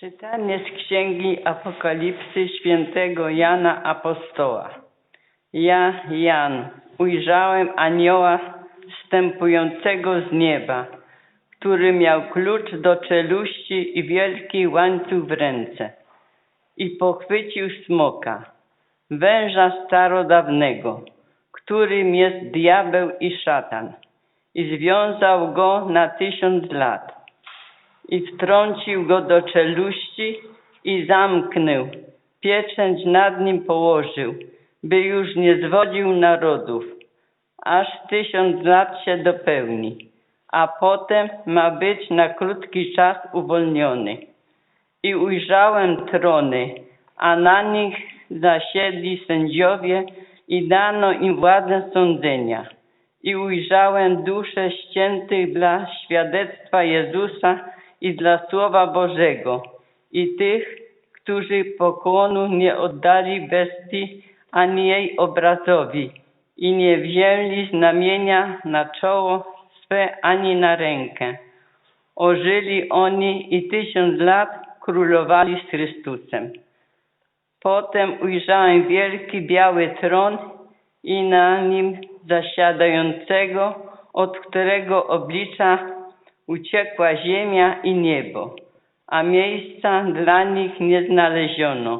Czytanie z Księgi Apokalipsy świętego Jana Apostoła. Ja, Jan, ujrzałem anioła wstępującego z nieba, który miał klucz do czeluści i wielki łańcuch w ręce i pochwycił smoka, węża starodawnego, którym jest diabeł i szatan i związał go na tysiąc lat i wtrącił go do czeluści i zamknął. Pieczęć nad nim położył, by już nie zwodził narodów, aż tysiąc lat się dopełni, a potem ma być na krótki czas uwolniony. I ujrzałem trony, a na nich zasiedli sędziowie i dano im władzę sądzenia. I ujrzałem dusze ściętych dla świadectwa Jezusa i dla Słowa Bożego i tych, którzy pokłonu nie oddali bestii ani jej obrazowi i nie wzięli znamienia na czoło swe ani na rękę. Ożyli oni i tysiąc lat królowali z Chrystusem. Potem ujrzałem wielki biały tron i na nim zasiadającego, od którego oblicza uciekła ziemia i niebo, a miejsca dla nich nie znaleziono.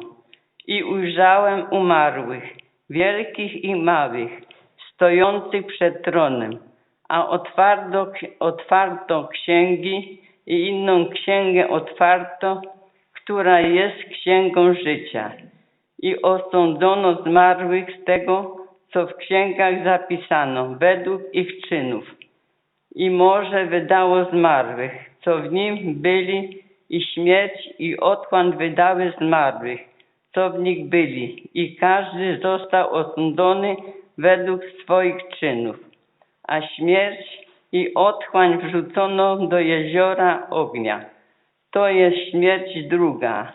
I ujrzałem umarłych, wielkich i małych, stojących przed tronem, a otwarto, otwarto księgi i inną księgę otwarto, która jest księgą życia. I osądzono zmarłych z tego, co w księgach zapisano, według ich czynów i morze wydało zmarłych, co w nim byli, i śmierć i otchłań wydały zmarłych, co w nich byli, i każdy został osądzony według swoich czynów. A śmierć i otchłań wrzucono do jeziora ognia. To jest śmierć druga.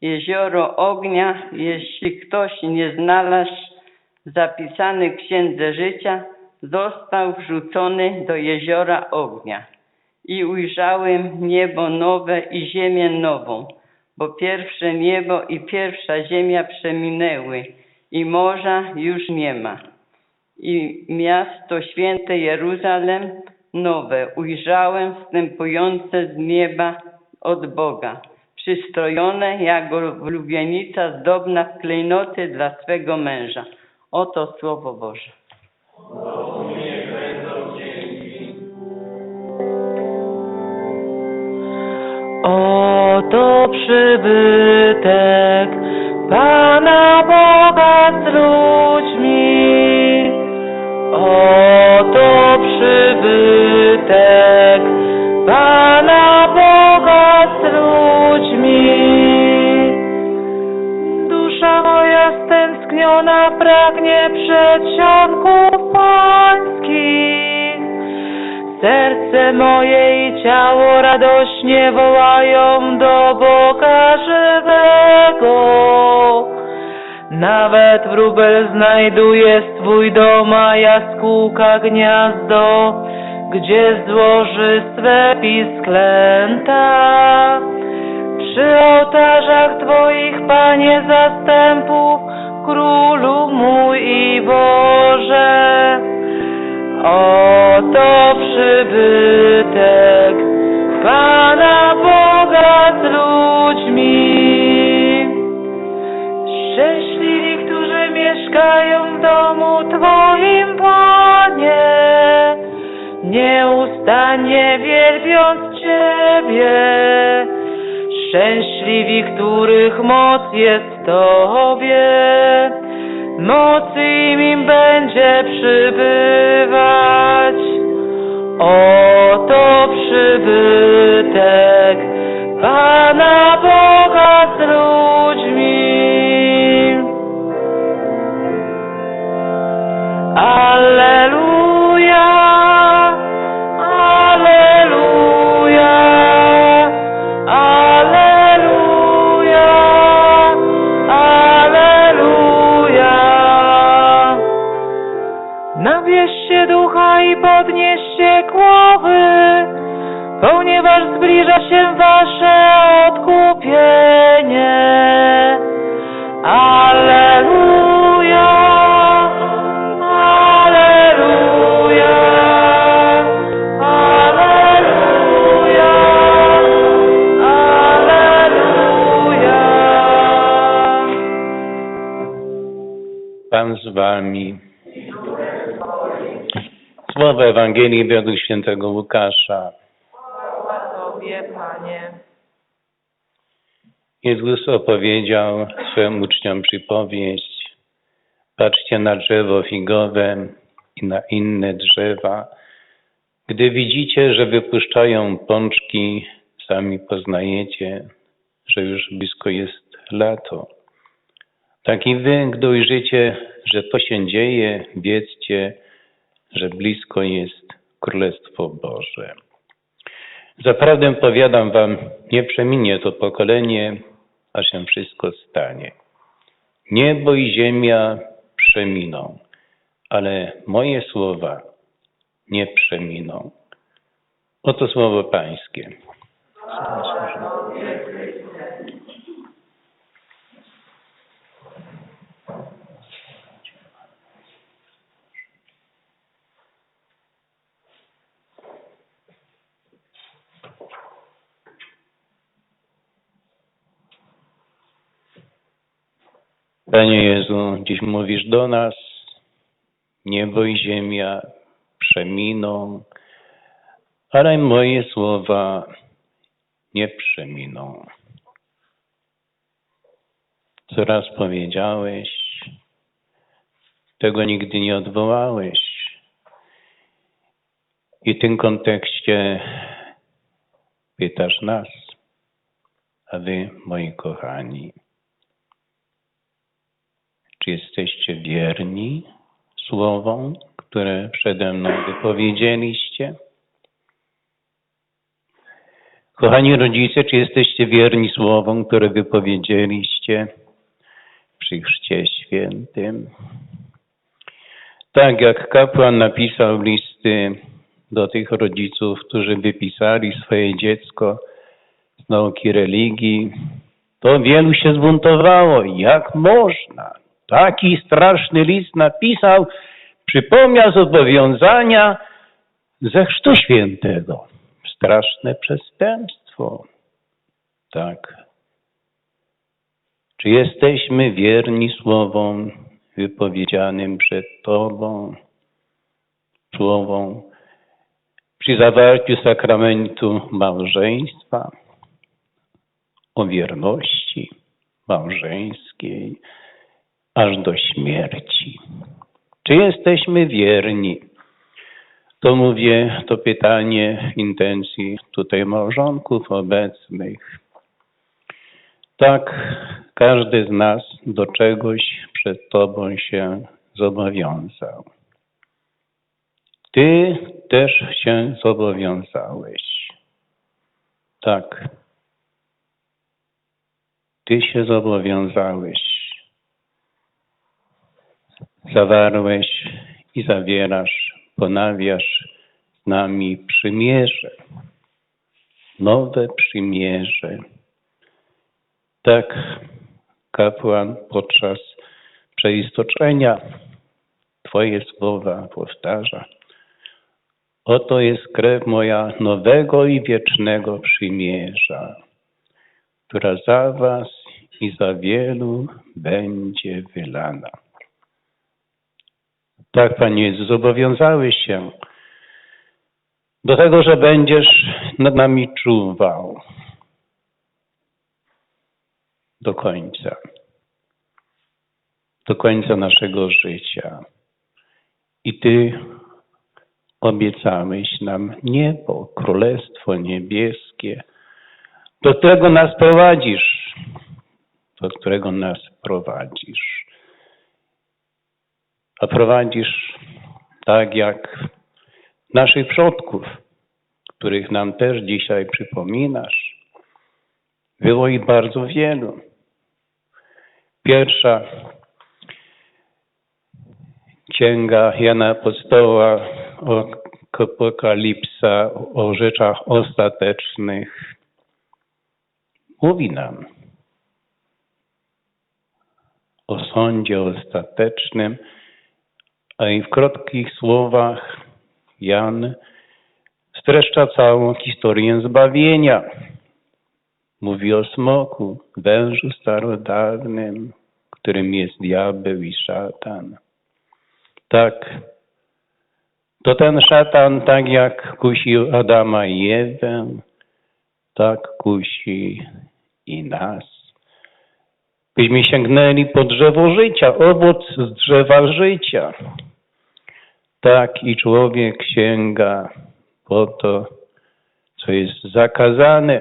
Jezioro ognia, jeśli ktoś nie znalazł zapisany księdze życia, został wrzucony do jeziora ognia. I ujrzałem niebo nowe i ziemię nową, bo pierwsze niebo i pierwsza ziemia przeminęły i morza już nie ma. I miasto święte Jeruzalem nowe ujrzałem wstępujące z nieba od Boga, przystrojone jak ulubienica zdobna w klejnoty dla swego męża. Oto Słowo Boże. Oto przybytek Pana Boga z ludźmi. Oto przybytek Pana Boga z ludźmi. Stęskniona pragnie przedsionków pańskich. Serce moje i ciało radośnie wołają do Boga żywego. Nawet wróbel znajduje swój dom, a jaskółka gniazdo, gdzie złoży swe pisklęta. Przy ołtarzach Twoich, Panie zastępów, Królu mój i Boże. Oto przybytek Pana Boga z ludźmi. Szczęśliwi, którzy mieszkają w domu Twoim, Panie, nieustannie wielbiąc Ciebie. Szczęśliwi, których moc jest Tobie, mocy im, im będzie przybywać. Oto przybytek Pana Boga z ludźmi. Pan z wami. Słowo Ewangelii według świętego Łukasza. Tobie, Panie. Jezus opowiedział swym uczniom przypowieść. Patrzcie na drzewo figowe i na inne drzewa. Gdy widzicie, że wypuszczają pączki, sami poznajecie, że już blisko jest lato. Tak i wy, gdy ujrzycie, że to się dzieje, wiedzcie, że blisko jest Królestwo Boże. Zaprawdę powiadam wam, nie przeminie to pokolenie, a się wszystko stanie. Niebo i ziemia przeminą, ale moje słowa nie przeminą. Oto słowo Pańskie. Panie Jezu, dziś mówisz do nas, niebo i ziemia przeminą, ale moje słowa nie przeminą. Co raz powiedziałeś, tego nigdy nie odwołałeś. I w tym kontekście pytasz nas, a wy, moi kochani, czy jesteście wierni słowom, które przede mną wypowiedzieliście? Kochani rodzice, czy jesteście wierni słowom, które wypowiedzieliście przy Chrzcie Świętym? Tak jak kapłan napisał listy do tych rodziców, którzy wypisali swoje dziecko z nauki religii, to wielu się zbuntowało. Jak można? Taki straszny list napisał, przypomniał zobowiązania ze Chrztu Świętego. Straszne przestępstwo. Tak. Czy jesteśmy wierni słowom wypowiedzianym przed Tobą, słowom przy zawarciu sakramentu małżeństwa, o wierności małżeńskiej, aż do śmierci. Czy jesteśmy wierni? To mówię, to pytanie intencji tutaj małżonków obecnych. Tak, każdy z nas do czegoś przed Tobą się zobowiązał. Ty też się zobowiązałeś. Tak. Ty się zobowiązałeś zawarłeś i zawierasz, ponawiasz z nami przymierze, nowe przymierze. Tak kapłan podczas przeistoczenia Twoje słowa powtarza. Oto jest krew moja nowego i wiecznego przymierza, która za Was i za wielu będzie wylana. Tak, Panie Jezu, zobowiązałeś się do tego, że będziesz nad nami czuwał do końca, do końca naszego życia. I Ty obiecałeś nam niebo, królestwo niebieskie, do którego nas prowadzisz, do którego nas prowadzisz prowadzisz tak jak naszych przodków, których nam też dzisiaj przypominasz. Było ich bardzo wielu. Pierwsza księga Jana Apostoła o Apokalipsa, o rzeczach ostatecznych mówi nam o sądzie ostatecznym, i w krótkich słowach Jan streszcza całą historię zbawienia. Mówi o smoku, wężu starodawnym, którym jest diabeł i szatan. Tak. To ten szatan, tak jak kusił Adama i Ewę, tak kusi i nas. Byśmy sięgnęli po drzewo życia, owoc z drzewa życia. Tak i człowiek sięga po to, co jest zakazane.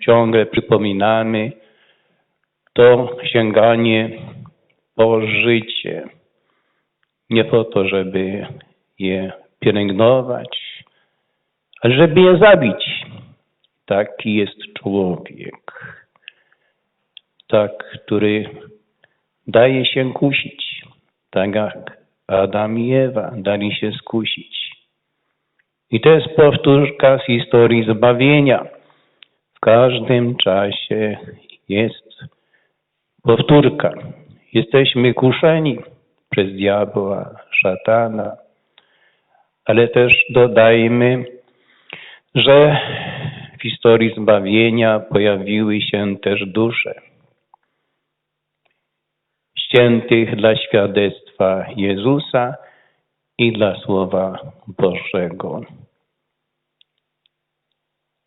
Ciągle przypominamy to sięganie po życie. Nie po to, żeby je pielęgnować, ale żeby je zabić. Taki jest człowiek. Tak, który daje się kusić. Tak jak Adam i Ewa dali się skusić. I to jest powtórka z historii zbawienia. W każdym czasie jest powtórka. Jesteśmy kuszeni przez diabła, szatana, ale też dodajmy, że w historii zbawienia pojawiły się też dusze ściętych dla świadectwa Jezusa i dla Słowa Bożego.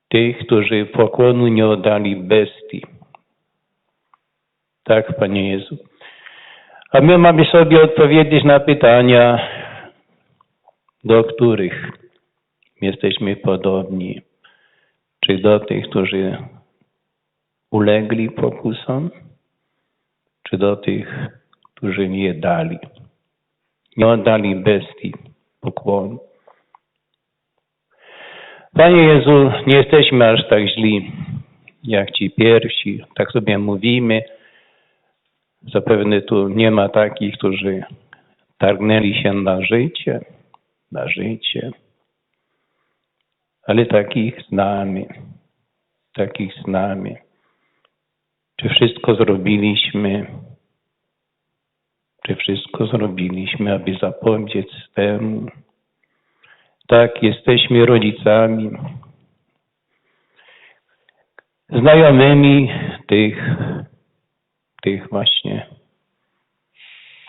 Tych, którzy pokłonu nie oddali bestii. Tak, Panie Jezu. A my mamy sobie odpowiedzieć na pytania, do których jesteśmy podobni. Czy do tych, którzy ulegli pokusom, czy do tych, którzy nie dali. Nie oddali bestii pokłonu. Panie Jezu, nie jesteśmy aż tak źli, jak ci pierwsi, tak sobie mówimy. Zapewne tu nie ma takich, którzy targnęli się na życie, na życie. Ale takich znamy, takich znamy. Czy wszystko zrobiliśmy, czy wszystko zrobiliśmy, aby zapobiec temu? Tak, jesteśmy rodzicami, znajomymi tych, tych właśnie,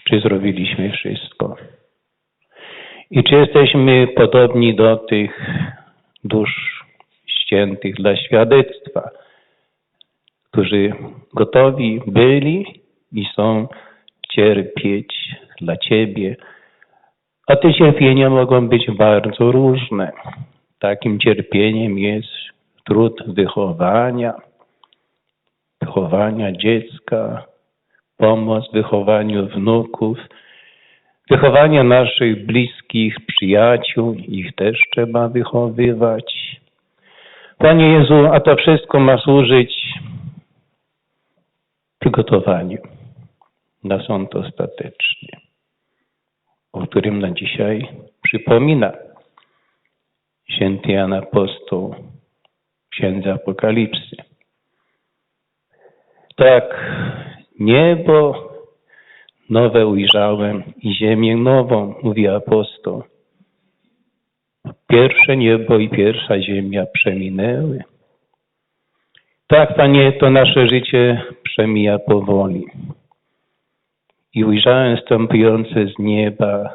czy zrobiliśmy wszystko. I czy jesteśmy podobni do tych dusz ściętych dla świadectwa, którzy gotowi byli i są cierpieć dla Ciebie. A te cierpienia mogą być bardzo różne. Takim cierpieniem jest trud wychowania, wychowania dziecka, pomoc w wychowaniu wnuków, wychowania naszych bliskich przyjaciół, ich też trzeba wychowywać. Panie Jezu, a to wszystko ma służyć przygotowaniu na sąd ostateczny, o którym na dzisiaj przypomina święty Jan Apostoł, księdza Apokalipsy. Tak, niebo nowe ujrzałem i ziemię nową, mówi apostoł. Pierwsze niebo i pierwsza ziemia przeminęły. Tak, Panie, to nasze życie przemija powoli. I ujrzałem stąpiące z nieba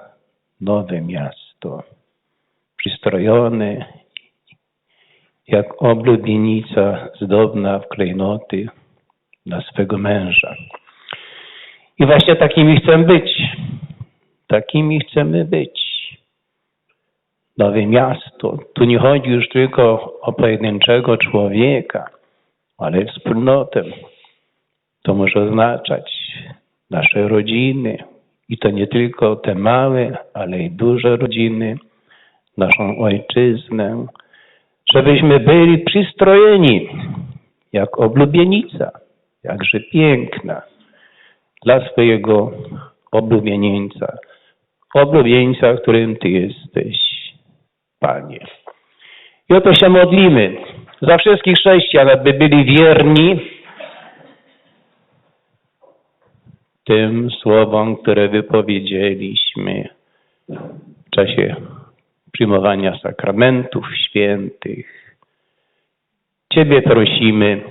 nowe miasto, przystrojone jak oblubienica zdobna w klejnoty dla swego męża. I właśnie takimi chcemy być. Takimi chcemy być. Nowe miasto. Tu nie chodzi już tylko o pojedynczego człowieka, ale wspólnotę. To może oznaczać nasze rodziny. I to nie tylko te małe, ale i duże rodziny, naszą ojczyznę, żebyśmy byli przystrojeni jak oblubienica, jakże piękna dla swojego oblubieńca, oblubieńca, którym Ty jesteś, Panie. I o to się modlimy. Za wszystkich chrześcijan, aby byli wierni tym słowom, które wypowiedzieliśmy w czasie przyjmowania sakramentów świętych. Ciebie prosimy,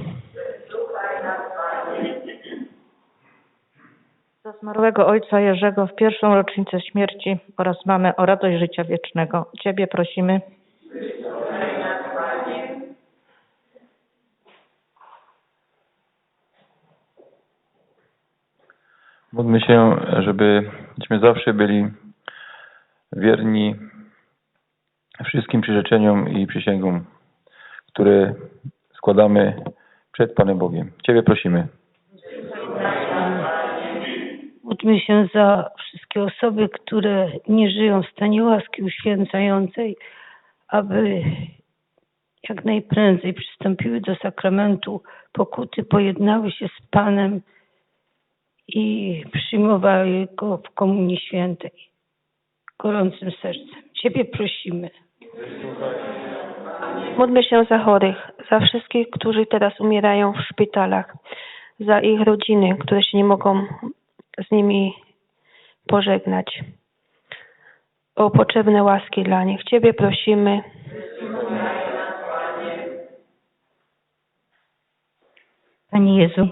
Za zmarłego ojca Jerzego w pierwszą rocznicę śmierci oraz mamę o radość życia wiecznego. Ciebie prosimy. Módlmy się, żebyśmy zawsze byli wierni wszystkim przyrzeczeniom i przysięgom, które składamy przed Panem Bogiem. Ciebie prosimy. Módlmy się za wszystkie osoby, które nie żyją w stanie łaski uświęcającej, aby jak najprędzej przystąpiły do sakramentu pokuty, pojednały się z Panem i przyjmowały Go w Komunii Świętej gorącym sercem. Ciebie prosimy. Módlmy się za chorych, za wszystkich, którzy teraz umierają w szpitalach, za ich rodziny, które się nie mogą z nimi pożegnać. O potrzebne łaski dla nich. Ciebie prosimy. Panie Jezu,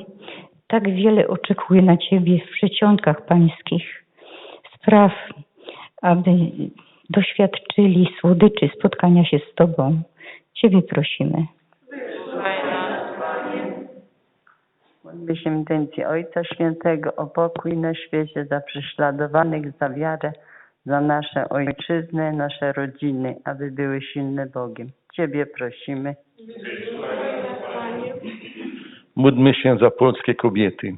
tak wiele oczekuje na Ciebie w przeciągach pańskich spraw, aby doświadczyli słodyczy spotkania się z Tobą. Ciebie prosimy. Módlmy się intencji Ojca Świętego o pokój na świecie, za prześladowanych, za wiarę, za nasze ojczyznę, nasze rodziny, aby były silne Bogiem. Ciebie prosimy. Módlmy się za polskie kobiety,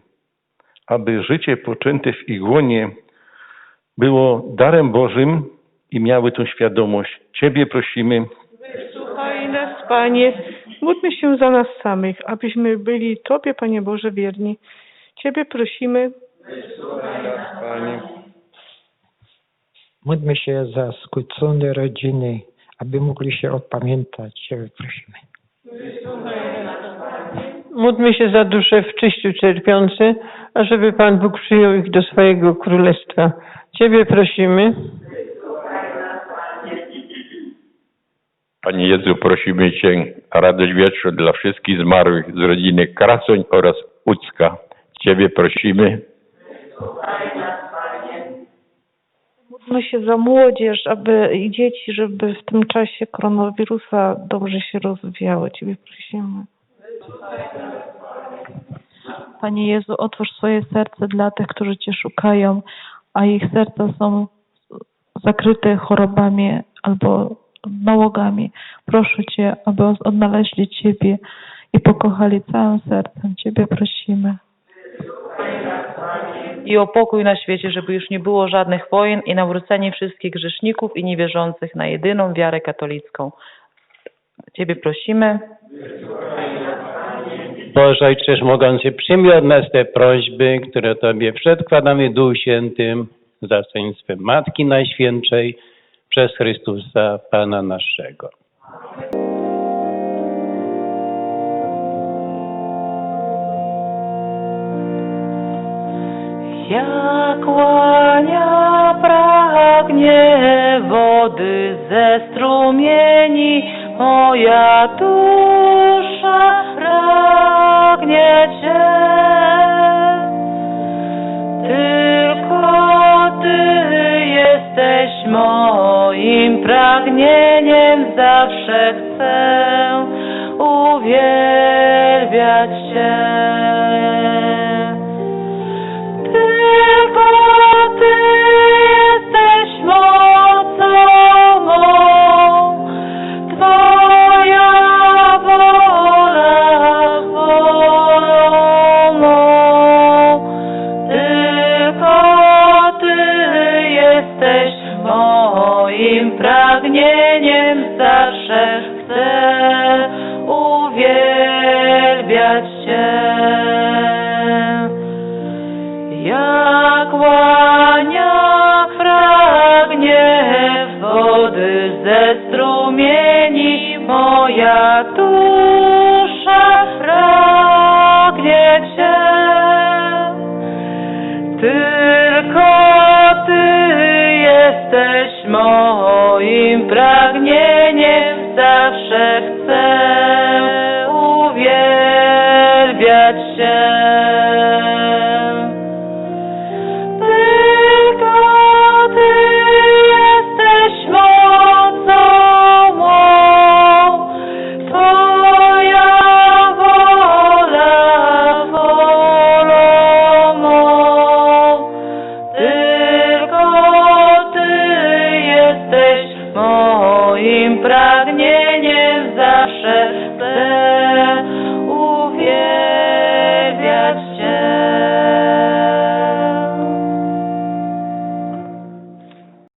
aby życie poczęte w ich łonie było darem Bożym i miały tą świadomość. Ciebie prosimy. Słuchaj nas, Panie. Módlmy się za nas samych, abyśmy byli Tobie, Panie Boże, wierni. Ciebie prosimy. Módlmy się za skłócone rodziny, aby mogli się opamiętać. Ciebie prosimy. Módlmy się za dusze w czyściu cierpiące, ażeby Pan Bóg przyjął ich do swojego królestwa. Ciebie prosimy. Panie Jezu, prosimy Cię o radość wieczną dla wszystkich zmarłych z rodziny Krasoń oraz Ucka. Ciebie prosimy. Módlmy się za młodzież, aby i dzieci, żeby w tym czasie koronawirusa dobrze się rozwijały. Ciebie prosimy. Panie Jezu, otwórz swoje serce dla tych, którzy Cię szukają, a ich serca są zakryte chorobami albo nałogami. Proszę Cię, aby odnaleźli Ciebie i pokochali całym sercem. Ciebie prosimy. i o pokój na świecie, żeby już nie było żadnych wojen i nawrócenie wszystkich grzeszników i niewierzących na jedyną wiarę katolicką. Ciebie prosimy. Boże Ojcze mogący, przyjmij od nas te prośby, które Tobie przedkładamy w Duchu Świętym, za zastoństwem Matki Najświętszej, przez Chrystusa Pana naszego. Jak łania pragnie wody ze strumieni, moja dusza pragnie Cię. Tylko Ty jesteś moim pragnieniem, zawsze chcę uwielbiać Cię. Tylko pragnieniem, uwielbiać